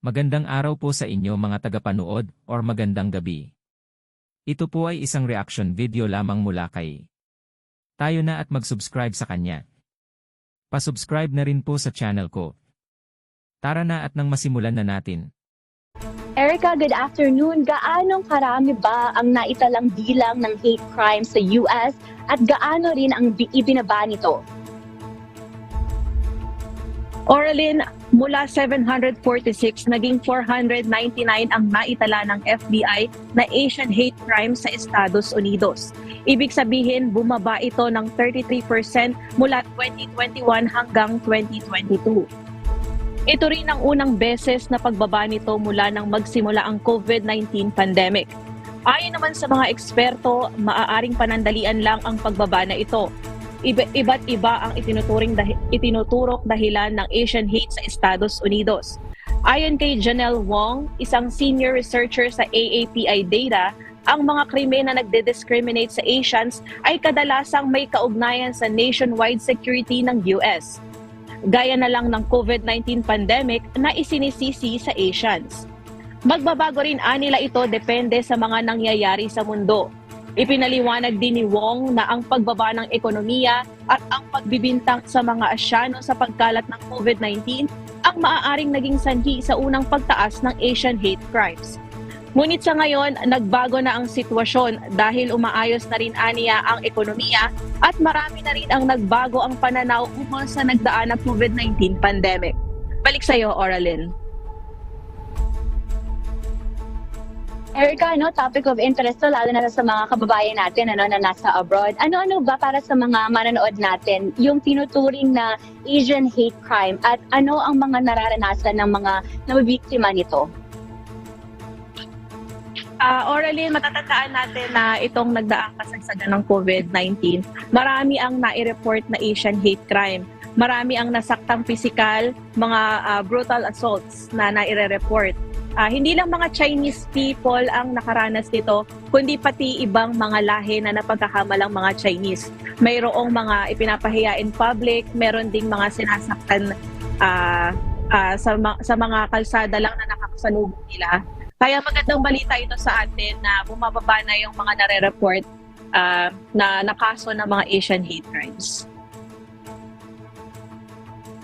Magandang araw po sa inyo mga tagapanood or magandang gabi. Ito po ay isang reaction video lamang mula kay tayo na at mag-subscribe sa kanya. Pasubscribe na rin po sa channel ko. Tara na at nang masimulan na natin. Erica, good afternoon. Gaano karami ba ang naitalang bilang ng hate crime sa US at gaano rin ang bi- ibinaba nito? Oralin, mula 746, naging 499 ang naitala ng FBI na Asian hate crime sa Estados Unidos. Ibig sabihin, bumaba ito ng 33% mula 2021 hanggang 2022. Ito rin ang unang beses na pagbaba nito mula nang magsimula ang COVID-19 pandemic. Ayon naman sa mga eksperto, maaaring panandalian lang ang pagbaba na ito iba, iba't iba ang itinuturing dahi, itinuturok dahilan ng Asian hate sa Estados Unidos. Ayon kay Janelle Wong, isang senior researcher sa AAPI data, ang mga krimen na nagde-discriminate sa Asians ay kadalasang may kaugnayan sa nationwide security ng US. Gaya na lang ng COVID-19 pandemic na isinisisi sa Asians. Magbabago rin anila ito depende sa mga nangyayari sa mundo. Ipinaliwanag din ni Wong na ang pagbaba ng ekonomiya at ang pagbibintang sa mga Asyano sa pagkalat ng COVID-19 ang maaaring naging sanhi sa unang pagtaas ng Asian hate crimes. Ngunit sa ngayon, nagbago na ang sitwasyon dahil umaayos na rin aniya ang ekonomiya at marami na rin ang nagbago ang pananaw ukol sa nagdaan ng COVID-19 pandemic. Balik sa iyo, Oralyn. Erica, ano, topic of interest to, lalo na sa mga kababayan natin ano, na nasa abroad. Ano-ano ba para sa mga manonood natin yung tinuturing na Asian hate crime at ano ang mga nararanasan ng mga nabibiktima nito? Ah, orally, matatandaan natin na itong nagdaang kasagsagan ng COVID-19, marami ang nai-report na Asian hate crime. Marami ang nasaktang physical, mga ah, brutal assaults na nai-report. Ah, hindi lang mga Chinese people ang nakaranas nito, kundi pati ibang mga lahi na napagkakamalang mga Chinese. Mayroong mga ipinapahiya in public, meron ding mga sinasaktan ah, ah, sa, ma- sa mga kalsada lang na nakakasalubong nila. Kaya magandang balita ito sa atin na bumababa na yung mga nare-report ah, na nakaso ng mga Asian hate crimes.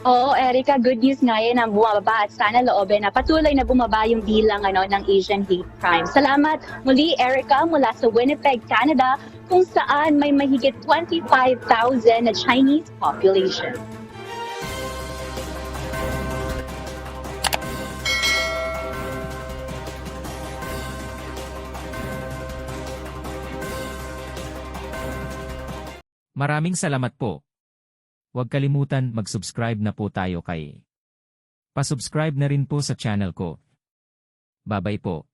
Oo, Erica, good news nga yan ang bumababa at sana loobin na patuloy na bumaba yung bilang ano, ng Asian hate crime. Salamat muli, Erica, mula sa Winnipeg, Canada, kung saan may mahigit 25,000 na Chinese population. Maraming salamat po. Huwag kalimutan mag-subscribe na po tayo kay. Pasubscribe na rin po sa channel ko. Babay po.